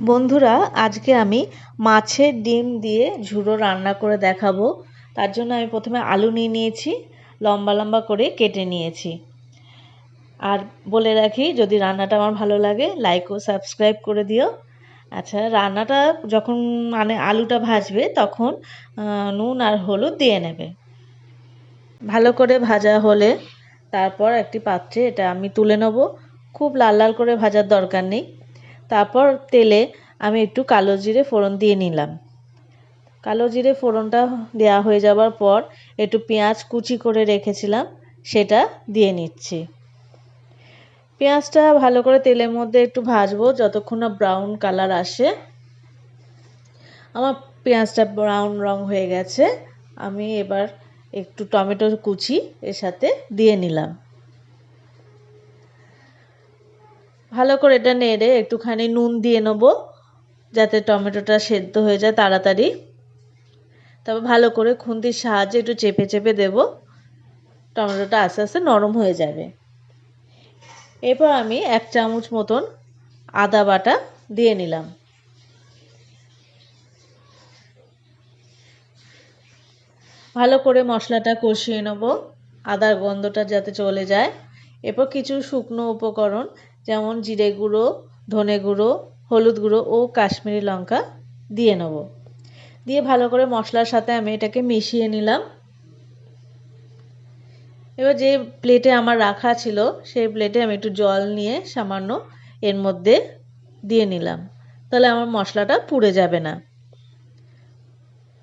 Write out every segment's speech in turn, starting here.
বন্ধুরা, আজকে আমি মাছের ডিম দিয়ে ঝুড়ো রান্না করে দেখাবো। তার জন্য আমি প্রথমে আলু নিয়ে নিয়েছি, লম্বা লম্বা করে কেটে নিয়েছি। আর বলে রাখি, যদি রান্নাটা আমার ভালো লাগে লাইক ও সাবস্ক্রাইব করে দিও। আচ্ছা রান্নাটা যখন মানে আলুটা ভাজবে, তখন নুন আর হলুদ দিয়ে নেবে। ভালো করে ভাজা হলে তারপর একটি পাত্রে এটা আমি তুলে নেব। খুব লাল লাল করে ভাজার দরকার নেই। তারপর তেলে আমি একটু কালো জিরে ফোড়ন দিয়ে নিলাম। কালো জিরে ফোড়নটা দেওয়া হয়ে যাবার পর একটু পেঁয়াজ কুচি করে রেখেছিলাম, সেটা দিয়ে নিচ্ছি। পেঁয়াজটা ভালো করে তেলের মধ্যে একটু ভাজবো যতক্ষণ না ব্রাউন কালার আসে। আমার পেঁয়াজটা ব্রাউন রং হয়ে গেছে, আমি এবার একটু টমেটোর কুচি এর সাথে দিয়ে নিলাম। ভালো করে এটা নেড়ে একটুখানি নুন দিয়ে নেব, যাতে টমেটোটা সেদ্ধ হয়ে যায় তাড়াতাড়ি। তবে ভালো করে খুন্তির সাহায্যে একটু চেপে চেপে দেব, টমেটোটা আস্তে আস্তে নরম হয়ে যাবে। এরপর আমি এক চামচ মতন আদা বাটা দিয়ে নিলাম। ভালো করে মশলাটা কষিয়ে নেব, আদার গন্ধটা যাতে চলে যায়। এরপর কিছু শুকনো উপকরণ যেমন জিরে গুঁড়ো, ধনে গুঁড়ো, হলুদ গুঁড়ো ও কাশ্মীরি লঙ্কা দিয়ে নেব। দিয়ে ভালো করে মশলার সাথে আমি এটাকে মিশিয়ে নিলাম। এবার যে প্লেটে আমার রাখা ছিল, সেই প্লেটে আমি একটু জল নিয়ে সামান্য এর মধ্যে দিয়ে নিলাম। তাহলে আমার মশলাটা পুড়ে যাবে না।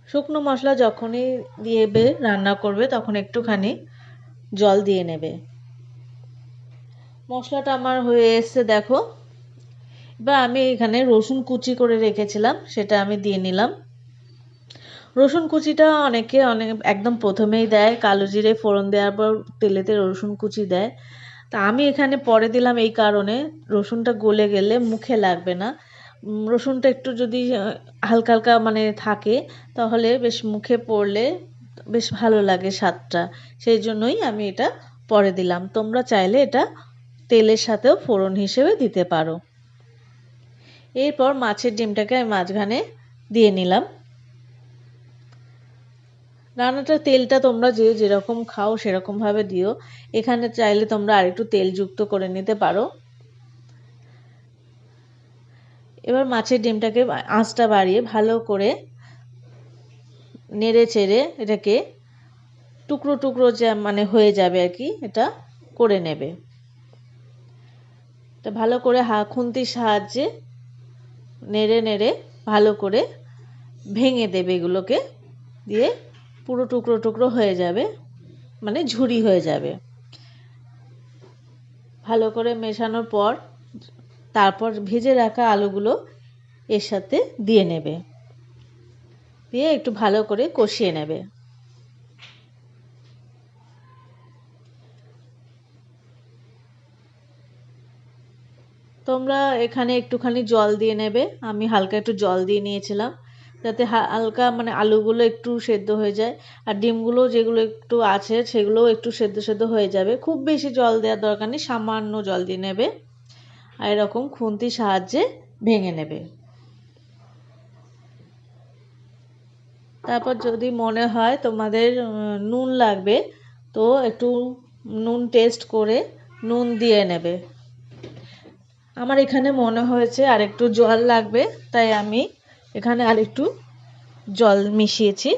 শুকনো মশলা যখনই দিয়েবে রান্না করবে তখন একটুখানি জল দিয়ে নেবে। মশলাটা আমার হয়ে এসছে, দেখো। এবার আমি এখানে রসুন কুচি করে রেখেছিলাম, সেটা আমি দিয়ে নিলাম। রসুন কুচিটা অনেকে অনেক একদম প্রথমেই দেয়, কালো জিরে ফোড়ন দেওয়ার পর তেলেতে রসুন কুচি দেয়। তা আমি এখানে পরে দিলাম এই কারণে, রসুনটা গলে গেলে মুখে লাগবে না। রসুনটা একটু যদি হালকা হালকা মানে থাকে, তাহলে বেশ মুখে পড়লে বেশ ভালো লাগে স্বাদটা। সেই জন্যই আমি এটা পরে দিলাম। তোমরা চাইলে এটা তেলের সাথেও ফোড়ন হিসেবে দিতে পারো। এরপর মাছের ডিমটাকে আমি মাঝখানে দিয়ে নিলাম। রান্নাটা তেলটা তোমরা যে যেরকম খাও সেরকমভাবে দিও। এখানে চাইলে তোমরা আরেকটু তেল যুক্ত করে নিতে পারো। এবার মাছের ডিমটাকে আঁচটা বাড়িয়ে ভালো করে নেড়ে চেড়ে এটাকে টুকরো টুকরো যা মানে হয়ে যাবে আর কি, এটা করে নেবে। এটা ভালো করে হা, খুন্তির সাহায্যে নেড়ে নেড়ে ভালো করে ভেঙে দেবে এগুলোকে, দিয়ে পুরো টুকরো টুকরো হয়ে যাবে মানে ঝুড়ি হয়ে যাবে। ভালো করে মেশানোর পর, তারপর ভেজে রাখা আলুগুলো এর সাথে দিয়ে নেবে। দিয়ে একটু ভালো করে কষিয়ে নেবে। তোমরা এখানে একটুখানি জল দিয়ে নেবে। আমি হালকা একটু জল দিয়ে নিয়েছিলাম। যাতে হালকা মানে আলুগুলো একটু সেদ্ধ হয়ে যায়। আর ডিমগুলো যেগুলো একটু আছে, সেগুলোও একটু সেদ্ধ সেদ্ধ হয়ে যাবে। খুব বেশি জল দেওয়ার দরকার নেই, সামান্য জল দিয়ে নেবে। আর এরকম খুন্তির সাহায্যে ভেঙে নেবে। তারপর যদি মনে হয় তোমাদের নুন লাগবে, তো একটু নুন টেস্ট করে নুন দিয়ে নেবে। আমার এখানে মনে হয়েছে আর একটু জল লাগবে, তাই আমি এখানে আর একটু জল মিশিয়েছি।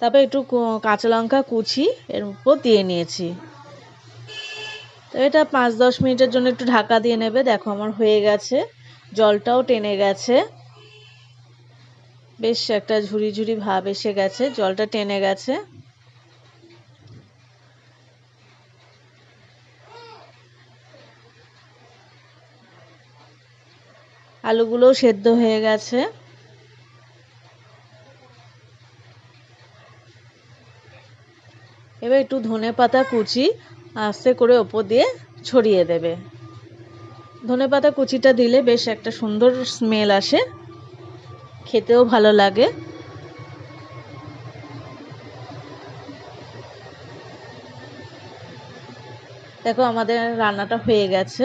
তারপর একটু কাঁচা লঙ্কা কুচি এর উপর দিয়ে নিয়েছি। তো এটা পাঁচ দশ মিনিটের জন্য একটু ঢাকা দিয়ে নেবে, দেখো আমার হয়ে গেছে, জলটাও টেনে গেছে। বেশ একটা ঝুড়ি ঝুড়ি ভাব এসে গেছে, জলটা টেনে গেছে। আলুগুলোও সেদ্ধ হয়ে গেছে। এবার একটু ধনে পাতা কুচি আস্তে করে ওপর দিয়ে ছড়িয়ে দেবে। ধনে পাতা কুচিটা দিলে বেশ একটা সুন্দর স্মেল আসে, খেতেও ভালো লাগে। দেখো আমাদের রান্নাটা হয়ে গেছে।